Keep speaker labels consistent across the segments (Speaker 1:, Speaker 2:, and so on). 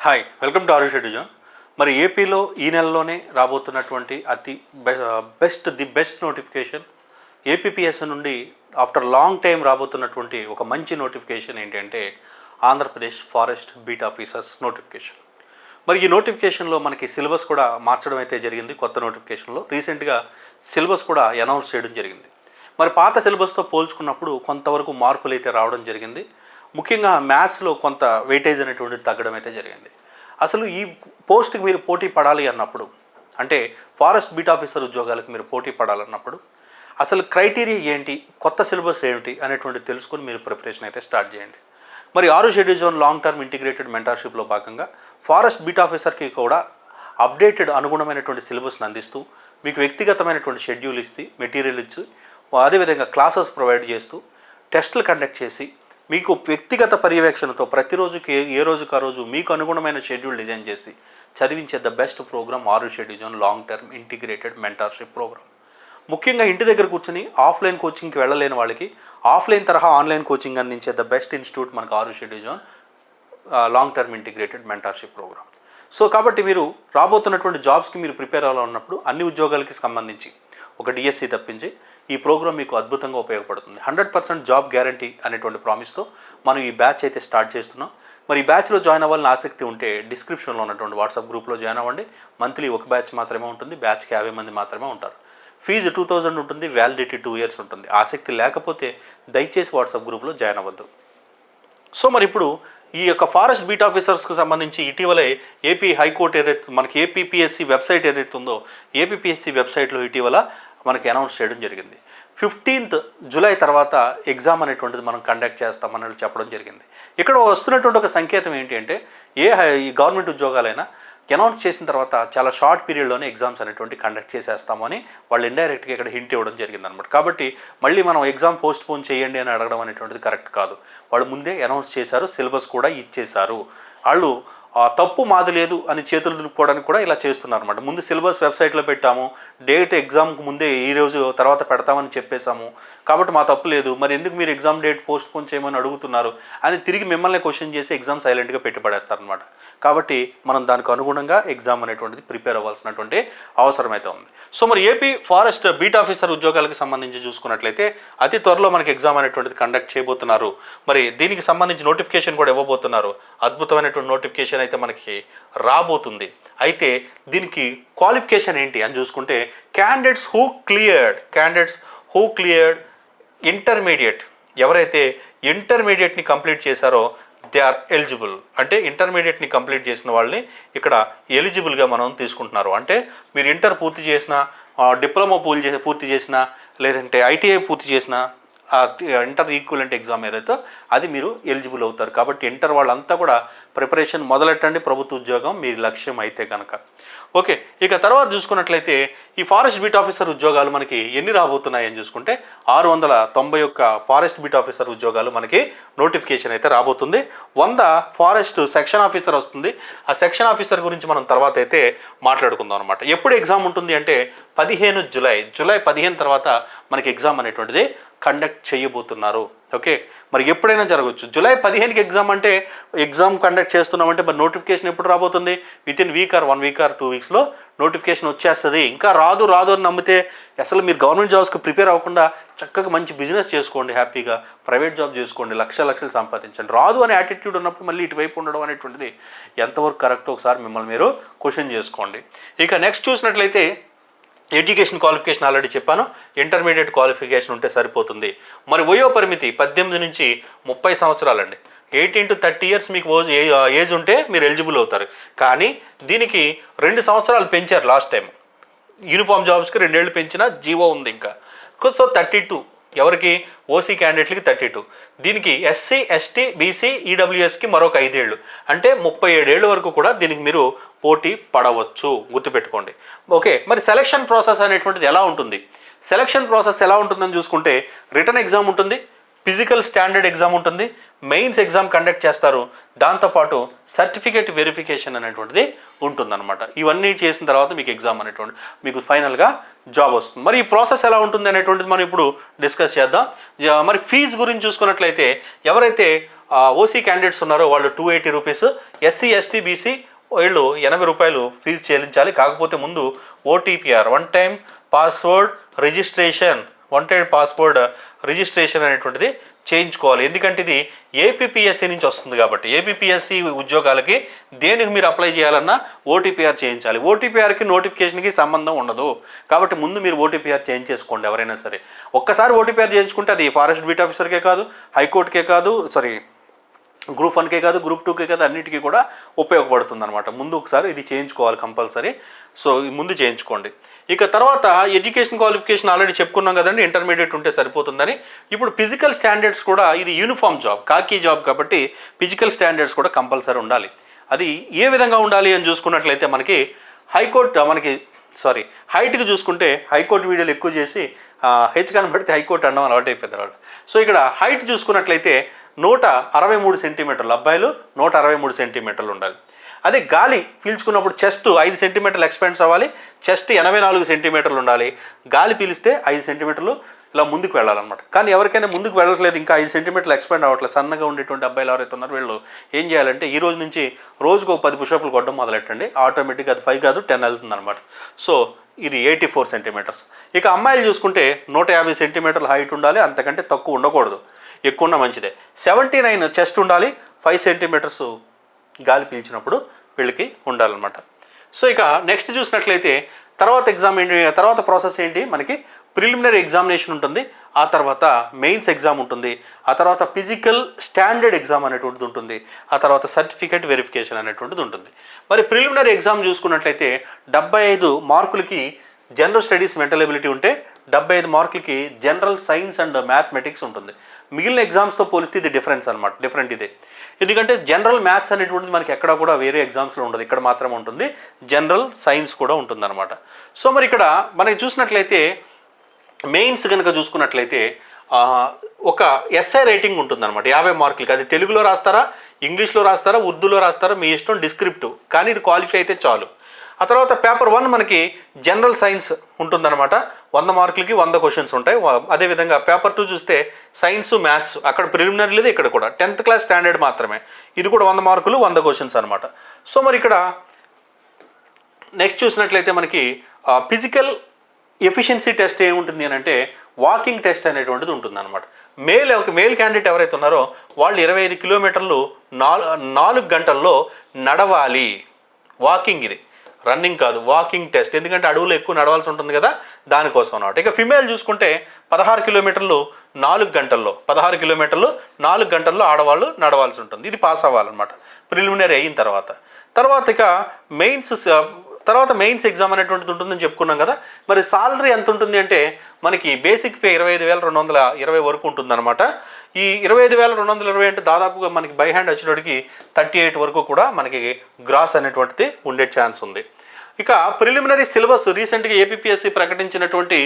Speaker 1: Hi welcome to Aarush Eduzone మరి ఏపీలో ఈ నెలలోనే రాబోతున్నటువంటి అతి best the best notification APPS నుండి ఆఫ్టర్ లాంగ్ టైం రాబోతున్నటువంటి ఒక మంచి నోటిఫికేషన్ ఏంటంటే Andhra Pradesh forest beat officers notification మరి ఈ నోటిఫికేషన్లో మనకి సిలబస్ కూడా మార్చడం అయితే జరిగింది కొత్త నోటిఫికేషన్లో రీసెంట్గా సిలబస్ కూడా అనౌన్స్ చేయడం జరిగింది. మరి పాత సిలబస్తో పోల్చుకున్నప్పుడు కొంతవరకు మార్పులు అయితే రావడం జరిగింది. ముఖ్యంగా మ్యాథ్స్లో కొంత వెయిటేజ్ అనేటువంటిది తగ్గడం అయితే జరిగింది. అసలు ఈ పోస్ట్కి మీరు పోటీ పడాలి అన్నప్పుడు అంటే ఫారెస్ట్ బీట్ ఆఫీసర్ ఉద్యోగాలకు మీరు పోటీ పడాలన్నప్పుడు అసలు క్రైటీరియా ఏంటి కొత్త సిలబస్ ఏమిటి అనేటువంటి తెలుసుకుని మీరు ప్రిపరేషన్ అయితే స్టార్ట్ చేయండి. మరి Aarush Eduzone long term integrated మెంటర్షిప్లో భాగంగా ఫారెస్ట్ బీట్ ఆఫీసర్కి కూడా అప్డేటెడ్ అనుగుణమైనటువంటి సిలబస్ని అందిస్తూ మీకు వ్యక్తిగతమైనటువంటి షెడ్యూల్ ఇస్తే మెటీరియల్ ఇచ్చి అదేవిధంగా క్లాసెస్ ప్రొవైడ్ చేస్తూ టెస్టులు కండక్ట్ చేసి మీకు వ్యక్తిగత పర్యవేక్షణతో ప్రతిరోజుకి ఏ- రోజుకు రోజుకి ఆ రోజు మీకు అనుగుణమైన షెడ్యూల్ డిజైన్ చేసి చదివించే the best program Aarush Eduzone long term integrated mentorship program ముఖ్యంగా ఇంటి దగ్గర కూర్చొని ఆఫ్లైన్ కోచింగ్కి వెళ్ళలేని వాళ్ళకి ఆఫ్లైన్ తరహా ఆన్లైన్ కోచింగ్ అందించే ద బెస్ట్ ఇన్స్టిట్యూట్ మనకు Aarush Eduzone long term integrated mentorship program so కాబట్టి మీరు రాబోతున్నటువంటి జాబ్స్కి మీరు ప్రిపేర్ అవ్వాలన్నప్పుడు అన్ని ఉద్యోగాలకి సంబంధించి ఒక డిఎస్సి తప్పించి ఈ ప్రోగ్రామ్ మీకు అద్భుతంగా ఉపయోగపడుతుంది. హండ్రెడ్ పర్సెంట్ జాబ్ గ్యారంటీ అనేటువంటి ప్రామిస్తో మనం ఈ బ్యాచ్ అయితే స్టార్ట్ చేస్తున్నాం. మరి ఈ బ్యాచ్లో జాయిన్ అవ్వాలని ఆసక్తి ఉంటే డిస్క్రిప్షన్లో ఉన్నటువంటి వాట్సాప్ గ్రూప్లో జాయిన్ అవ్వండి. మంత్లీ ఒక బ్యాచ్ మాత్రమే ఉంటుంది. బ్యాచ్కి యాభై మంది మాత్రమే ఉంటారు. ఫీజు టూ థౌజండ్ ఉంటుంది. వ్యాలిడిటీ టూ ఇయర్స్ ఉంటుంది. ఆసక్తి లేకపోతే దయచేసి వాట్సాప్ గ్రూప్లో జాయిన్ అవ్వద్దు. సో మరి ఇప్పుడు ఈ యొక్క ఫారెస్ట్ బీట్ ఆఫీసర్స్కి సంబంధించి ఇటీవలే ఏపీ హైకోర్టు ఏదైతే మనకి ఏపీపీఎస్సి వెబ్సైట్ ఏదైతే ఉందో ఏపీపీఎస్సి వెబ్సైట్లో ఇటీవల మనకి అనౌన్స్ చేయడం జరిగింది. ఫిఫ్టీన్త్ జూలై తర్వాత ఎగ్జామ్ అనేటువంటిది మనం కండక్ట్ చేస్తామని చెప్పడం జరిగింది. ఇక్కడ వస్తున్నటువంటి ఒక సంకేతం ఏంటి అంటే ఏ హై- ఈ గవర్నమెంట్ ఉద్యోగాలైనా అనౌన్స్ చేసిన తర్వాత చాలా షార్ట్ పీరియడ్లోనే ఎగ్జామ్స్ అనేటువంటి కండక్ట్ చేసేస్తామని వాళ్ళు ఇండైరెక్ట్గా ఇక్కడ హింట్ ఇవ్వడం జరిగింది అనమాట కాబట్టి మళ్ళీ మనం ఎగ్జామ్ పోస్ట్ పోన్ చేయండి అని అడగడం అనేటువంటిది కరెక్ట్ కాదు. వాళ్ళు ముందే అనౌన్స్ చేశారు సిలబస్ కూడా ఇచ్చేశారు. వాళ్ళు తప్పు మాది లేదు అని చేతులు దులుపుకోవడానికి కూడా ఇలా చేస్తున్నారు అనమాట ముందు సిలబస్ వెబ్సైట్లో పెట్టాము డేట్ ఎగ్జామ్కి ముందే ఈ రోజు తర్వాత పెడతామని చెప్పేశాము. కాబట్టి మా తప్పు లేదు మరి ఎందుకు మీరు ఎగ్జామ్ డేట్ పోస్ట్ పోన్ చేయమని అడుగుతున్నారు అని తిరిగి మిమ్మల్ని క్వశ్చన్ చేసి ఎగ్జామ్ సైలెంట్గా పెట్టి కాబట్టి మనం దానికి అనుగుణంగా ఎగ్జామ్ అనేటువంటిది ప్రిపేర్ అవ్వాల్సినటువంటి అవసరం అయితే ఉంది. సో మరి ఏపీ ఫారెస్ట్ బీట్ ఆఫీసర్ ఉద్యోగాలకు సంబంధించి చూసుకున్నట్లయితే అతి త్వరలో మనకి ఎగ్జామ్ అనేటువంటిది కండక్ట్ చేయబోతున్నారు. మరి దీనికి సంబంధించి నోటిఫికేషన్ కూడా ఇవ్వబోతున్నారు. అద్భుతమైనటువంటి నోటిఫికేషన్ అయితే మనకి రాబోతుంది. అయితే దీనికి క్వాలిఫికేషన్ ఏంటి అని చూసుకుంటే candidates who cleared candidates who cleared intermediate ఎవరైతే ఇంటర్మీడియట్ని కంప్లీట్ చేశారో దే ఆర్ ఎలిజిబుల్ అంటే ఇంటర్మీడియట్ని కంప్లీట్ చేసిన వాళ్ళని ఇక్కడ ఎలిజిబుల్గా మనం తీసుకుంటున్నారు. అంటే మీరు ఇంటర్ పూర్తి చేసిన డిప్లొమా పూర్తి చేసి పూర్తి చేసిన లేదంటే ఐటీఐ పూర్తి చేసిన ఇంటర్ ఈక్వలెంట్ ఎగ్జామ్ ఏదైతే అది మీరు ఎలిజిబుల్ అవుతారు. కాబట్టి ఇంటర్ వాళ్ళంతా కూడా ప్రిపరేషన్ మొదలెట్టండి ప్రభుత్వ ఉద్యోగం మీ లక్ష్యం అయితే కనుక ఓకే ఇక తర్వాత చూసుకున్నట్లయితే ఈ ఫారెస్ట్ బీట్ ఆఫీసర్ ఉద్యోగాలు మనకి ఎన్ని రాబోతున్నాయని చూసుకుంటే ఆరు వందల తొంభై ఒక్క ఫారెస్ట్ బీట్ ఆఫీసర్ ఉద్యోగాలు మనకి నోటిఫికేషన్ అయితే రాబోతుంది. వంద ఫారెస్ట్ సెక్షన్ ఆఫీసర్ వస్తుంది. ఆ సెక్షన్ ఆఫీసర్ గురించి మనం తర్వాత అయితే మాట్లాడుకుందాం అనమాట ఎప్పుడు ఎగ్జామ్ ఉంటుంది అంటే పదిహేను జులై జూలై పదిహేను తర్వాత మనకి ఎగ్జామ్ అనేటువంటిది కండక్ట్ చేయబోతున్నారు. ఓకే మరి ఎప్పుడైనా జరగవచ్చు జూలై పదిహేనుకి ఎగ్జామ్ అంటే ఎగ్జామ్ కండక్ట్ చేస్తున్నామంటే మరి నోటిఫికేషన్ ఎప్పుడు రాబోతుంది? Within week or one week or two వీక్స్లో notification వచ్చేస్తుంది. ఇంకా రాదు రాదు అని నమ్మితే అసలు మీరు గవర్నమెంట్ జాబ్స్కి ప్రిపేర్ అవ్వకుండా చక్కగా మంచి బిజినెస్ చేసుకోండి హ్యాపీగా. ప్రైవేట్ జాబ్ చేసుకోండి లక్ష లక్షలు సంపాదించండి. రాదు అనే యాటిట్యూడ్ ఉన్నప్పుడు మళ్ళీ ఇటువైపు ఉండడం అనేటువంటిది ఎంతవరకు కరెక్ట్ ఒకసారి మిమ్మల్ని మీరు క్వశ్చన్ చేసుకోండి. ఇక నెక్స్ట్ చూసినట్లయితే ఎడ్యుకేషన్ క్వాలిఫికేషన్ ఆల్రెడీ చెప్పాను. ఇంటర్మీడియట్ క్వాలిఫికేషన్ ఉంటే సరిపోతుంది. మరి వయో పరిమితి పద్దెనిమిది నుంచి ముప్పై సంవత్సరాలండి. ఎయిటీన్ టు థర్టీ ఇయర్స్ మీకు ఓ- ఏ- ఏజ్ ఉంటే మీరు ఎలిజిబుల్ అవుతారు. కానీ దీనికి రెండు సంవత్సరాలు పెంచారు లాస్ట్ టైం. యూనిఫామ్ జాబ్స్కి రెండేళ్ళు పెంచిన జీవో ఉంది ఇంకా. సో థర్టీ టూ ఎవరికి? ఓసీ క్యాండిడేట్లకి థర్టీ టూ. దీనికి ఎస్సీ ఎస్టీ బీసీ ఈడబ్ల్యూఎస్కి మరొక ఐదేళ్ళు. అంటే ముప్పై ఏడేళ్ళ వరకు కూడా దీనికి మీరు పోటీ పడవచ్చు. గుర్తుపెట్టుకోండి. ఓకే మరి సెలక్షన్ ప్రాసెస్ అనేటువంటిది ఎలా ఉంటుంది? సెలక్షన్ ప్రాసెస్ ఎలా ఉంటుందని చూసుకుంటే రిటర్న్ ఎగ్జామ్ ఉంటుంది ఫిజికల్ స్టాండర్డ్ ఎగ్జామ్ ఉంటుంది మెయిన్స్ ఎగ్జామ్ కండక్ట్ చేస్తారు. దాంతోపాటు సర్టిఫికేట్ వెరిఫికేషన్ అనేటువంటిది ఉంటుందన్నమాట. ఇవన్నీ చేసిన తర్వాత మీకు ఎగ్జామ్ అనేటువంటి మీకు ఫైనల్గా జాబ్ వస్తుంది. మరి ఈ ప్రాసెస్ ఎలా ఉంటుంది అనేటువంటిది మనం ఇప్పుడు డిస్కస్ చేద్దాం. మరి ఫీజు గురించి చూసుకున్నట్లయితే ఎవరైతే ఓసీ క్యాండిడేట్స్ ఉన్నారో వాళ్ళు two eighty rupees SC ST BC వీళ్ళు ఎనభై రూపాయలు ఫీజు చెల్లించాలి. కాకపోతే ముందు OTPR one time password registration one time password registration అనేటువంటిది చేయించుకోవాలి. ఎందుకంటే ఇది ఏపీపీఎస్సీ నుంచి వస్తుంది కాబట్టి ఏపీపీఎస్సీ ఉద్యోగాలకి దేనికి మీరు అప్లై చేయాలన్నా ఓటీపీఆర్ చేయించాలి. ఓటీపీఆర్కి నోటిఫికేషన్కి సంబంధం ఉండదు. కాబట్టి ముందు మీరు ఓటీపీఆర్ చేంజ్ చేసుకోండి ఎవరైనా సరే. ఒక్కసారి ఓటీపీఆర్ చేయించుకుంటే అది ఫారెస్ట్ బీట్ ఆఫీసర్కే కాదు హైకోర్టుకే కాదు సారీ గ్రూప్ వన్కే కాదు గ్రూప్ టూకే కాదు అన్నిటికీ కూడా ఉపయోగపడుతుంది అనమాట ముందు ఒకసారి ఇది చేయించుకోవాలి కంపల్సరీ. సో ఇది ముందు చేయించుకోండి. ఇక తర్వాత ఎడ్యుకేషన్ క్వాలిఫికేషన్ ఆల్రెడీ చెప్పుకున్నాం కదండి ఇంటర్మీడియట్ ఉంటే సరిపోతుందని. ఇప్పుడు ఫిజికల్ స్టాండర్డ్స్ కూడా ఇది యూనిఫామ్ జాబ్ కాకీ జాబ్ కాబట్టి ఫిజికల్ స్టాండర్డ్స్ కూడా కంపల్సరీ ఉండాలి. అది ఏ విధంగా ఉండాలి అని చూసుకున్నట్లయితే మనకి హైకోర్టు మనకి సారీ హైట్కి చూసుకుంటే హైకోర్టు వీడియోలు ఎక్కువ చేసి హెచ్ కనబడితే హైకోర్టు అనడం అలవాటు అయిపోయింది సో ఇక్కడ హైట్ చూసుకున్నట్లయితే నూట అరవై మూడు సెంటీమీటర్లు అబ్బాయిలు నూట అరవై మూడు సెంటీమీటర్లు ఉండాలి. అదే గాలి పీల్చుకున్నప్పుడు చెస్ట్ ఐదు సెంటీమీటర్లు ఎక్స్పెండ్స్ అవ్వాలి చెస్ట్ ఎనభై నాలుగు సెంటీమీటర్లు ఉండాలి. గాలి పీలిస్తే ఐదు సెంటీమీటర్లు ఇలా ముందుకు వెళ్ళాలన్నమాట. కానీ ఎవరికైనా ముందుకు వెళ్ళట్లేదు ఇంకా ఐదు సెంటీమీటర్లు ఎక్స్పెండ్ అవ్వట్లేదు సన్నగా ఉండేటువంటి అబ్బాయిలు ఎవరైతే ఉన్నారో వీళ్ళు ఏం చేయాలంటే ఈ రోజు నుంచి రోజుకు ఒక పది పుషప్లు కొట్టడం మొదలెట్టండి. ఆటోమేటిక్గా అది ఫైవ్ కాదు టెన్ వెళ్తుంది అనమాట సో ఇది ఎయిటీ ఫోర్ సెంటీమీటర్స్. ఇక అమ్మాయిలు చూసుకుంటే నూట యాభై సెంటీమీటర్ల హైట్ ఉండాలి అంతకంటే తక్కువ ఉండకూడదు. ఎక్కువ ఉన్న మంచిదే. సెవెంటీ నైన్ చెస్ట్ ఉండాలి ఫైవ్ సెంటీమీటర్స్ గాలి పీల్చినప్పుడు వీళ్ళకి ఉండాలన్నమాట. సో ఇక నెక్స్ట్ చూసినట్లయితే తర్వాత ఎగ్జామ్ ఏంటి తర్వాత ప్రాసెస్ ఏంటి? మనకి ప్రిలిమినరీ ఎగ్జామినేషన్ ఉంటుంది ఆ తర్వాత మెయిన్స్ ఎగ్జామ్ ఉంటుంది ఆ తర్వాత ఫిజికల్ స్టాండర్డ్ ఎగ్జామ్ అనేటువంటిది ఉంటుంది ఆ తర్వాత సర్టిఫికేట్ వెరిఫికేషన్ అనేటువంటిది ఉంటుంది. మరి ప్రిలిమినరీ ఎగ్జామ్ చూసుకున్నట్లయితే డెబ్బై ఐదు మార్కులకి జనరల్ స్టడీస్ మెంటల్ ఎబిలిటీ ఉంటే డెబ్బై ఐదు మార్కులకి జనరల్ సైన్స్ అండ్ మ్యాథమెటిక్స్ ఉంటుంది. మిగిలిన ఎగ్జామ్స్తో పోలిస్తే ఇది డిఫరెన్స్ అనమాట డిఫరెంట్ ఇదే. ఎందుకంటే జనరల్ మ్యాథ్స్ అనేటువంటిది మనకి ఎక్కడ కూడా వేరే ఎగ్జామ్స్లో ఉండదు ఇక్కడ మాత్రం ఉంటుంది జనరల్ సైన్స్ కూడా ఉంటుందన్నమాట. సో మరి ఇక్కడ మనకి చూసినట్లయితే మెయిన్స్ కనుక చూసుకున్నట్లయితే ఒక ఎస్ఐ రైటింగ్ ఉంటుందన్నమాట. యాభై మార్కులకి. అది తెలుగులో రాస్తారా ఇంగ్లీష్లో రాస్తారా ఉర్దూలో రాస్తారా మీ ఇష్టం డిస్క్రిప్టివ్ కానీ ఇది క్వాలిఫై అయితే చాలు. ఆ తర్వాత పేపర్ వన్ మనకి జనరల్ సైన్స్ ఉంటుందన్నమాట. వంద మార్కులకి వంద క్వశ్చన్స్ ఉంటాయి. అదేవిధంగా పేపర్ టూ చూస్తే సైన్స్ మ్యాథ్స్ అక్కడ ప్రిలిమినరీలేదు ఇక్కడ కూడా. టెన్త్ క్లాస్ స్టాండర్డ్ మాత్రమే. ఇది కూడా వంద మార్కులు వంద క్వశ్చన్స్ అనమాట సో మరి ఇక్కడ నెక్స్ట్ చూసినట్లయితే మనకి ఫిజికల్ ఎఫిషియన్సీ టెస్ట్ ఏముంటుంది అని అంటే వాకింగ్ టెస్ట్ అనేటువంటిది ఉంటుంది అనమాట మేల్ ఒక మేల్ క్యాండిడేట్ ఎవరైతే ఉన్నారో వాళ్ళు ఇరవై ఐదు కిలోమీటర్లు నాలుగు నాలుగు గంటల్లో నడవాలి. వాకింగ్ ఇది. రన్నింగ్ కాదు వాకింగ్ టెస్ట్. ఎందుకంటే అడవులు ఎక్కువ నడవాల్సి ఉంటుంది కదా దానికోసం అనమాట ఇక ఫిమేల్ చూసుకుంటే పదహారు కిలోమీటర్లు నాలుగు గంటల్లో పదహారు కిలోమీటర్లు నాలుగు గంటల్లో ఆడవాళ్ళు నడవాల్సి ఉంటుంది. ఇది పాస్ అవ్వాలన్నమాట. ప్రిలిమినరీ అయిన తర్వాత. తర్వాత ఇక మెయిన్స్ తర్వాత మెయిన్స్ ఎగ్జామ్ అనేటువంటిది ఉంటుందని చెప్పుకున్నాం కదా. మరి సాలరీ ఎంత ఉంటుంది అంటే మనకి బేసిక్ పే ఇరవై ఐదు వేల రెండు వందల ఇరవై వరకు ఉంటుందన్నమాట. ఈ ఇరవై ఐదు వేల రెండు వందల ఇరవై అంటే దాదాపుగా మనకి బై హ్యాండ్ వచ్చేటోడికి థర్టీ ఎయిట్ వరకు కూడా మనకి గ్రాస్ అనేటువంటిది ఉండే ఛాన్స్ ఉంది. ఇక ప్రిలిమినరీ సిలబస్ రీసెంట్గా ఏపీఎస్సి ప్రకటించినటువంటి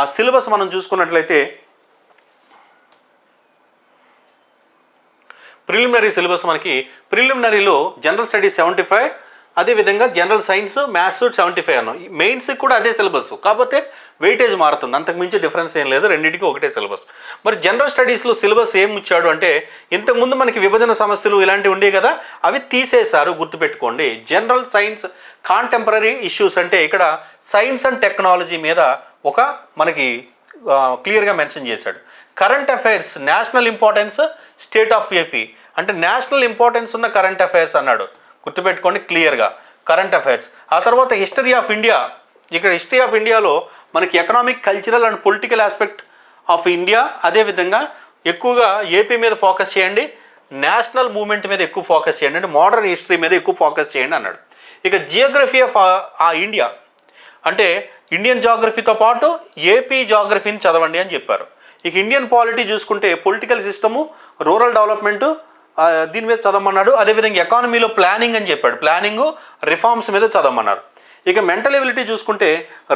Speaker 1: ఆ సిలబస్ మనం చూసుకున్నట్లయితే ప్రిలిమినరీ సిలబస్ మనకి ప్రిలిమినరీలో జనరల్ స్టడీస్ సెవెంటీ ఫైవ్ అదేవిధంగా general science maths seventy five అన్నాం మెయిన్స్ కూడా అదే సిలబస్. కాకపోతే వెయిటేజ్ మారుతుంది. అంతకు మించి డిఫరెన్స్ ఏం లేదు. రెండింటికి ఒకటే సిలబస్. మరి జనరల్ స్టడీస్లో సిలబస్ ఏం ఇచ్చాడు అంటే ఇంతకుముందు మనకి విభజన సమస్యలు ఇలాంటివి ఉండేవి కదా అవి తీసేశారు. గుర్తుపెట్టుకోండి. జనరల్ సైన్స్ కాంటెంపరీ ఇష్యూస్ అంటే ఇక్కడ సైన్స్ అండ్ టెక్నాలజీ మీద ఒక మనకి క్లియర్గా మెన్షన్ చేశాడు. Current affairs national importance state of AP అంటే నేషనల్ ఇంపార్టెన్స్ ఉన్న కరెంట్ అఫైర్స్ అన్నాడు. గుర్తుపెట్టుకోండి క్లియర్గా. కరెంట్ అఫైర్స్ ఆ తర్వాత హిస్టరీ ఆఫ్ ఇండియా ఇక్కడ హిస్టరీ ఆఫ్ ఇండియాలో మనకి economic cultural and political aspect of India అదేవిధంగా ఎక్కువగా ఏపీ మీద ఫోకస్ చేయండి. నేషనల్ మూమెంట్ మీద ఎక్కువ ఫోకస్ చేయండి. అంటే మోడర్న్ హిస్టరీ మీద ఎక్కువ ఫోకస్ చేయండి అన్నాడు. ఇక జియోగ్రఫీ ఆఫ్ uh, ఆ ఇండియా అంటే ఇండియన్ జాగ్రఫీతో పాటు ఏపీ జాగ్రఫీని చదవండి అని చెప్పారు. ఇక ఇండియన్ పాలిటీ చూసుకుంటే పొలిటికల్ సిస్టము రూరల్ డెవలప్మెంటు దీని మీద చదవమన్నాడు. అదేవిధంగా ఎకానమీలో ప్లానింగ్ అని చెప్పాడు. ప్లానింగ్ రిఫార్మ్స్ మీద చదవమన్నారు. ఇక మెంటల్ ఎబిలిటీ చూసుకుంటే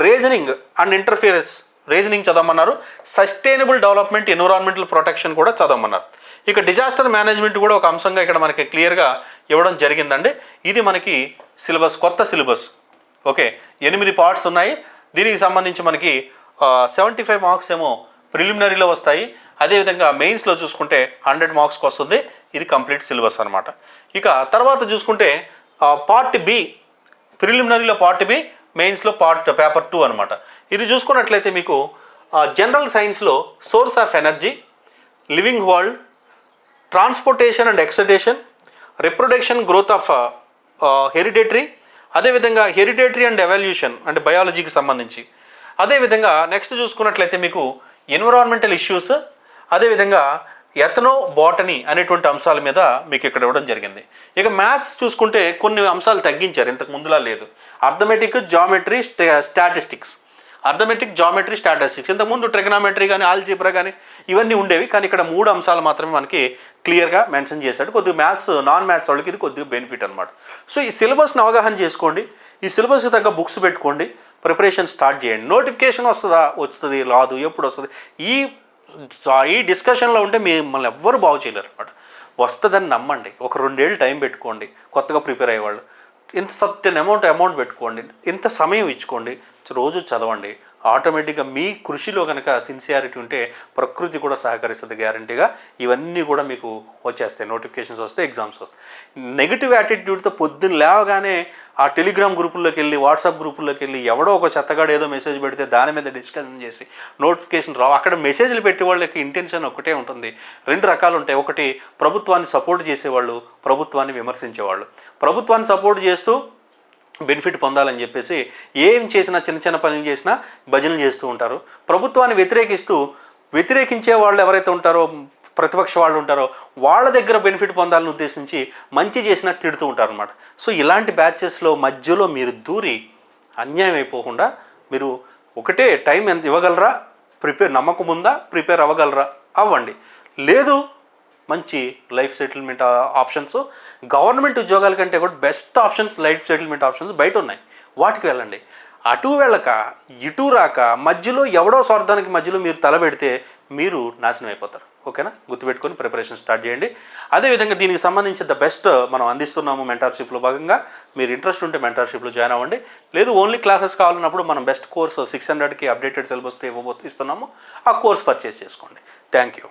Speaker 1: రీజనింగ్ అండ్ ఇంటర్ఫియరెన్స్ రీజనింగ్ చదవమన్నారు. సస్టైనబుల్ డెవలప్మెంట్ ఎన్విరాన్మెంటల్ ప్రొటెక్షన్ కూడా చదవమన్నారు. ఇక డిజాస్టర్ మేనేజ్మెంట్ కూడా ఒక అంశంగా ఇక్కడ మనకి క్లియర్గా ఇవ్వడం జరిగిందండి. ఇది మనకి సిలబస్ కొత్త సిలబస్ ఓకే ఎనిమిది పార్ట్స్ ఉన్నాయి. దీనికి సంబంధించి మనకి సెవెంటీ ఫైవ్ మార్క్స్ ఏమో ప్రిలిమినరీలో వస్తాయి. అదేవిధంగా మెయిన్స్లో చూసుకుంటే హండ్రెడ్ మార్క్స్కి వస్తుంది. ఇది కంప్లీట్ సిలబస్ అనమాట ఇక తర్వాత చూసుకుంటే పార్ట్ బి ప్రిలిమినరీలో పార్ట్ బి మెయిన్స్లో పార్ట్ పేపర్ టూ అనమాట ఇది చూసుకున్నట్లయితే మీకు జనరల్ సైన్స్లో source of energy living world transportation and excretion reproduction growth of hereditary అదేవిధంగా హెరిడేటరీ అండ్ ఎవల్యూషన్ అంటే బయాలజీకి సంబంధించి. అదేవిధంగా నెక్స్ట్ చూసుకున్నట్లయితే మీకు ఎన్విరాన్మెంటల్ ఇష్యూస్ అదేవిధంగా ఎథనో బాటనీ అనేటువంటి అంశాల మీద మీకు ఇక్కడ ఇవ్వడం జరిగింది. ఇక మ్యాథ్స్ చూసుకుంటే కొన్ని అంశాలు తగ్గించారు ఇంతకు ముందులా లేదు. Arithmetic geometry statistics. Arithmetic geometry statistics. ఇంతకుముందు ట్రిగనామెట్రీ కానీ ఆల్జీబ్రా కానీ ఇవన్నీ ఉండేవి కానీ ఇక్కడ మూడు అంశాలు మాత్రమే మనకి క్లియర్గా మెన్షన్ చేశాడు. కొద్దిగా మ్యాథ్స్ నాన్ మ్యాథ్స్ వాళ్ళకి ఇది కొద్దిగా బెనిఫిట్ అనమాట సో ఈ సిలబస్ని అవగాహన చేసుకోండి. ఈ సిలబస్కి తగ్గ బుక్స్ పెట్టుకోండి. ప్రిపరేషన్ స్టార్ట్ చేయండి. నోటిఫికేషన్ వస్తుందా? వస్తుంది రాదు. ఎప్పుడు వస్తుంది? ఈ ఈ డిస్కషన్లో ఉంటే మిమ్మల్ని ఎవ్వరు బాగు చేయలేరు అనమాట వస్తుందని నమ్మండి. ఒక రెండేళ్ళు టైం పెట్టుకోండి. కొత్తగా ప్రిపేర్ అయ్యేవాళ్ళు. ఇంత సర్టెన్ అమౌంట్ అమౌంట్ పెట్టుకోండి. ఇంత సమయం ఇచ్చుకోండి. రోజు చదవండి. ఆటోమేటిక్గా మీ కృషిలో కనుక సిన్సియారిటీ ఉంటే ప్రకృతి కూడా సహకరిస్తుంది గ్యారంటీగా ఇవన్నీ కూడా మీకు వచ్చేస్తాయి. నోటిఫికేషన్స్ వస్తాయి ఎగ్జామ్స్ వస్తాయి. నెగిటివ్ యాటిట్యూడ్తో పొద్దున్న లేవగానే ఆ టెలిగ్రామ్ గ్రూపుల్లోకి వెళ్ళి వాట్సాప్ గ్రూపుల్లోకి వెళ్ళి ఎవడో ఒక చెత్తగాడు ఏదో మెసేజ్ పెడితే దాని మీద డిస్కషన్ చేసి నోటిఫికేషన్ రావు అక్కడ మెసేజ్లు పెట్టే వాళ్ళకి ఇంటెన్షన్ ఒకటే ఉంటుంది. రెండు రకాలు ఉంటాయి. ఒకటి ప్రభుత్వాన్ని సపోర్ట్ చేసేవాళ్ళు ప్రభుత్వాన్ని విమర్శించేవాళ్ళు. ప్రభుత్వాన్ని సపోర్ట్ చేస్తూ బెనిఫిట్ పొందాలని చెప్పేసి ఏం చేసినా చిన్న చిన్న పనులు చేసినా భజనలు చేస్తూ ఉంటారు. ప్రభుత్వాన్ని వ్యతిరేకిస్తూ వ్యతిరేకించే వాళ్ళు ఎవరైతే ఉంటారో ప్రతిపక్ష వాళ్ళు ఉంటారో వాళ్ళ దగ్గర బెనిఫిట్ పొందాలని ఉద్దేశించి మంచి చేసినా తిడుతూ ఉంటారు అనమాట సో ఇలాంటి బ్యాచెస్లో మధ్యలో మీరు దూరి అన్యాయం అయిపోకుండా మీరు ఒకటే టైం ఎంత ఇవ్వగలరా? ప్రిపేర్ నమ్మకం ఉందా? ప్రిపేర్ అవ్వగలరా? అవ్వండి. లేదు మంచి లైఫ్ సెటిల్మెంట్ ఆప్షన్స్. గవర్నమెంట్ ఉద్యోగాల కంటే కూడా best options life settlement options బయట ఉన్నాయి. వాటికి వెళ్ళండి. అటు వెళ్ళక ఇటు రాక మధ్యలో ఎవడో స్వార్థానికి మధ్యలో మీరు తలబెడితే మీరు నాశనం అయిపోతారు. ఓకేనా? గుర్తుపెట్టుకొని ప్రిపరేషన్ స్టార్ట్ చేయండి. అదేవిధంగా దీనికి సంబంధించి ద బెస్ట్ మనం అందిస్తున్నాము మెంటార్షిప్లో భాగంగా. మీరు ఇంట్రెస్ట్ ఉంటే మెంటార్షిప్లో జాయిన్ అవ్వండి. లేదు ఓన్లీ క్లాసెస్ కావాలన్నప్పుడు మనం బెస్ట్ కోర్స్ సిక్స్ హండ్రెడ్కి అప్డేటెడ్ సిలబస్తో ఇవ్వబోతు ఇస్తున్నాము. ఆ కోర్స్ పర్చేస్ చేసుకోండి. Thank you